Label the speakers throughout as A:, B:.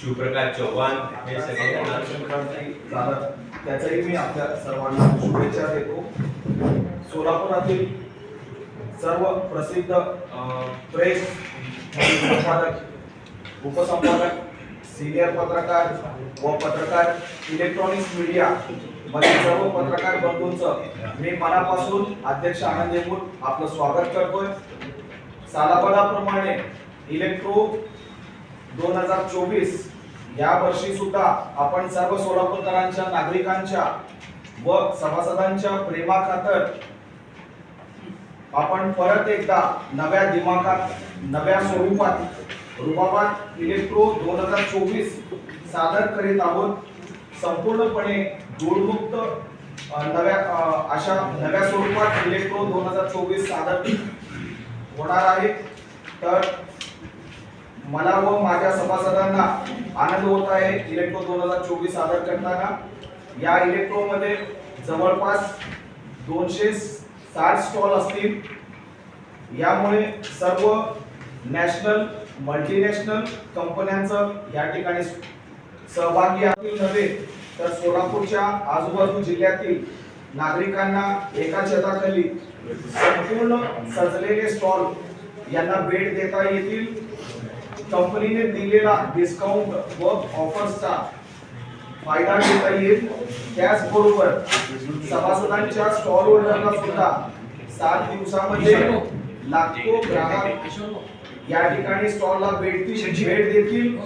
A: शिवप्रकाश चव्हाण हे सगळे
B: त्याचाही मी आपल्या सर्वांना शुभेच्छा देतो. सोलापुरातील सर्व प्रसिद्ध प्रेस संपादक उपसंपादक सिनियर पत्रकार व पत्रकार इलेक्ट्रॉनिक्स मीडिया मध्ये सर्व पत्रकार बंधूंचं मी मनापासून अध्यक्ष आनंद देमूर आपलं स्वागत करतोय. सालाबादाप्रमाणे इलेक्ट्रो दोन हजार चोवीस या वर्षी सुद्धा आपण सर्व सोलापूरकरांच्या नागरिकांच्या व सभासदांच्या प्रेमाखातर आपण परत एकदा नव्या दिमाखात नव्या स्वरूपात रुबाबात इलेक्ट्रो दोन हजार चोवीस सादर करीत आहोत. संपूर्णपणे धूळमुक्त नव्या अशा नव्या स्वरूपात इलेक्ट्रो दोन हजार चोवीस सादर होणार आहे. तर मला व माझ्या सभासदांना आनंद होत आहे. इलेक्ट्रो दोन हजार चोवीस सादर करताना. या इलेक्ट्रो मध्ये जवळपास दोनशे साठ स्टॉल असतील. यामुळे सर्व नॅशनल मल्टीनॅशनल कंपन्यांचं या ठिकाणी सहभागी असतील नव्हे तर सोलापूरच्या आजूबाजू जिल्ह्यातील नागरिकांना एका छताखाली संपूर्ण सजलेले स्टॉल यांना भेट देता येतील. कंपनीने दिलेला डिस्काउंट व ऑफर्सचा फायदा घेता येईल. त्याचबरोबर सभासदांच्या स्टॉल होल्डरला सुद्धा सात दिवसामध्ये लाखो ग्राहक या ठिकाणी स्टॉलला भेट भेट देतील.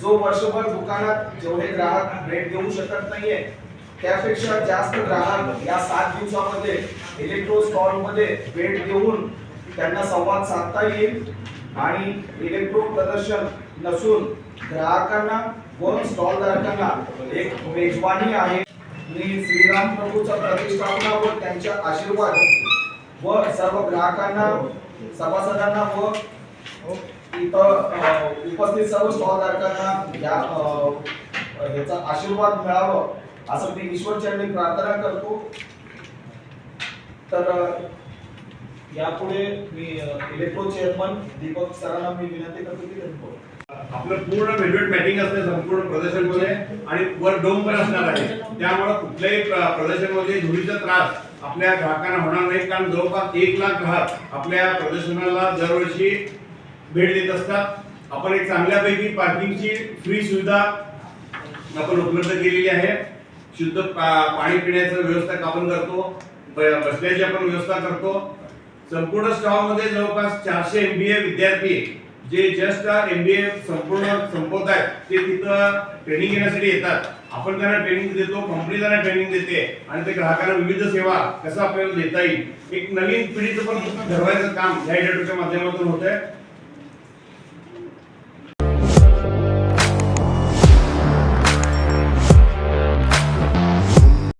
B: जो वर्षभर दुकानात जेवढे ग्राहक भेट देऊ शकत नाहीये त्यापेक्षा जास्त ग्राहक या सात दिवसामध्ये इलेक्ट्रो स्टॉलमध्ये भेट देऊन त्यांना संवाद साधता येईल. आणि इलेक्ट्रो प्रदर्शन नसून ग्राहकांना व स्टॉल धारकांना एक मेजवानी आहे. मी श्रीराम प्रभूचा प्रतिष्ठापना व त्यांच्या आशीर्वाद व सर्व ग्राहकांना सभासदांना व इथं उपस्थित सर्व स्टॉल धारकांना या ह्याचा आशीर्वाद मिळावं असं मी ईश्वरचरणी प्रार्थना करतो. तर यापुढे मी इलेक्ट्रो चेअरमन दीपक सरांना मी विनंती करतो की त्यांनी
C: आपलं पूर्ण व्हेल्वेट मॅटिंग असते संपूर्ण प्रदर्शनमध्ये आणि वर डोम पण असणार आहे. त्यामुळे कुठल्याही प्र- प्रदर्शनमध्ये धुळीचा त्रास आपल्या ग्राहकांना होणार नाही कारण जवळपास एक लाख ग्राहक आपल्या प्रदर्शनाला दरवर्षी भेट देत असतात. आपण एक चांगल्यापैकी पार्किंगची फ्री सुविधा आपण उपलब्ध केलेली आहे. शुद्ध पा- पाणी पिण्याचं व्यवस्था आपण करतो बसण्याची आपण व्यवस्था करतो. संपूर्ण स्टॉकमध्ये जवळपास चारशे एमबीए विद्यार्थी जे जस्ट एमबीए संपूर्ण संपवत आहेत. ते तिथं ट्रेनिंग घेण्यासाठी येतात. आपण त्यांना ट्रेनिंग देतो कंपनी त्यांना ट्रेनिंग देते आणि ते ग्राहकांना विविध सेवा कसं आपल्याला देता येईल. एक नवीन पिढीचं पण घडवायचं काम या माध्यमातून होत आहे